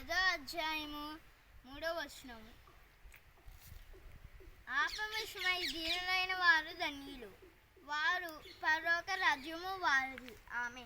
పదో అధ్యాయము మూడో వచనము. ఆపవిషమై దీనులైన వారు ధన్యులు. వారు పరోక రాజ్యము వారిది. ఆమె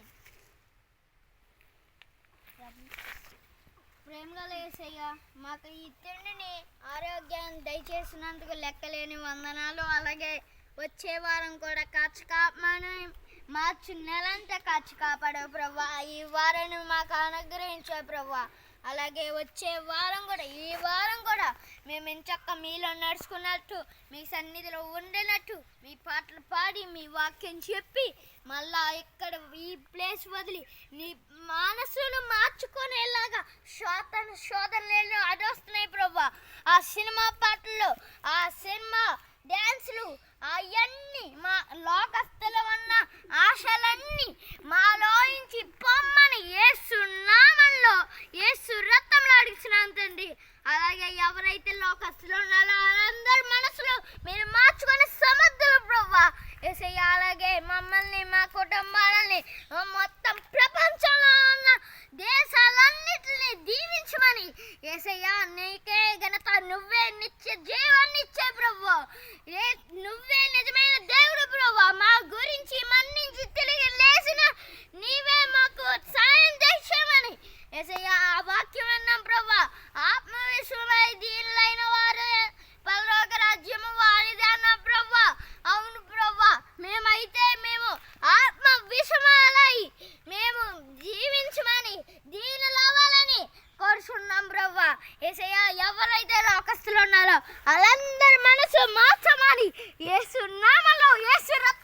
ప్రేమగా లేసయ్యా మాకు ఈ తిండిని ఆరోగ్యాన్ని దయచేసినందుకు లెక్కలేని వందనాలు అలాగే వచ్చే వారం కూడా కాచి కాపాడమని మార్చి నెలంతా కాచి కాపాడావు ప్రభా. ఈ వారాన్ని మాకు అనుగ్రహించే ప్రభా. అలాగే వచ్చే వారం కూడా ఈ వారం కూడా మేము ఎంచక్క మీలో నడుచుకున్నట్టు మీ సన్నిధిలో ఉండినట్టు మీ పాటలు పాడి మీ వాక్యం చెప్పి మళ్ళా ఇక్కడ ఈ ప్లేస్ వదిలి నీ మనసును మార్చుకునేలాగా శోధన శోధనలు అడొస్తున్నాయి ప్రభా ఆ సినిమా పాటలు ఆ సినిమా డ్యాన్సులు అవన్నీ మా లోకస్తులు ఉన్న ఆశలన్నీ మాలోంచి పొమ్మని ఏసు నామంలో ఏసు రక్తంలో అడిగినాం తండ్రి అలాగే ఎవరైతే లోకస్తులు ఉన్నారో వాళ్ళందరి మనసులో మీరు మార్చుకునే సమర్థులు ప్రభా ఏసయ్య అలాగే మమ్మల్ని మా కుటుంబాలని మొత్తం ప్రపంచంలో ఉన్న దేశాలన్నిటిని దీవించమని. ఏసయ్య నీకే ఘనత నువ్వే నిత్య జీవాన్ని ఇచ్చే ప్రభు ఏ నువ్వే నిజమైన దేవుడు ప్రభు మా గురించి మన్నించి తిరిగి లేచిన నీవే మాకు సాయం చేసామని ఏసయ్య ఆ వాక్యం అన్నాం ప్రభు ఆ దీనులైన వారు పరలోక రాజ్యము వారిదే అన్న ప్రభు అవును ప్రభు మేమైతే మేము ఆత్మ విషమాలై మేము జీవించమని దీనులవ్వాలని కోరుచున్నాం ప్రభు ఏసయ్య ఎవరైతే లోకస్తులు ఉన్నారో వాళ్ళందరి మనసు మార్చమని ఏసు నామలో ఏసు రక్త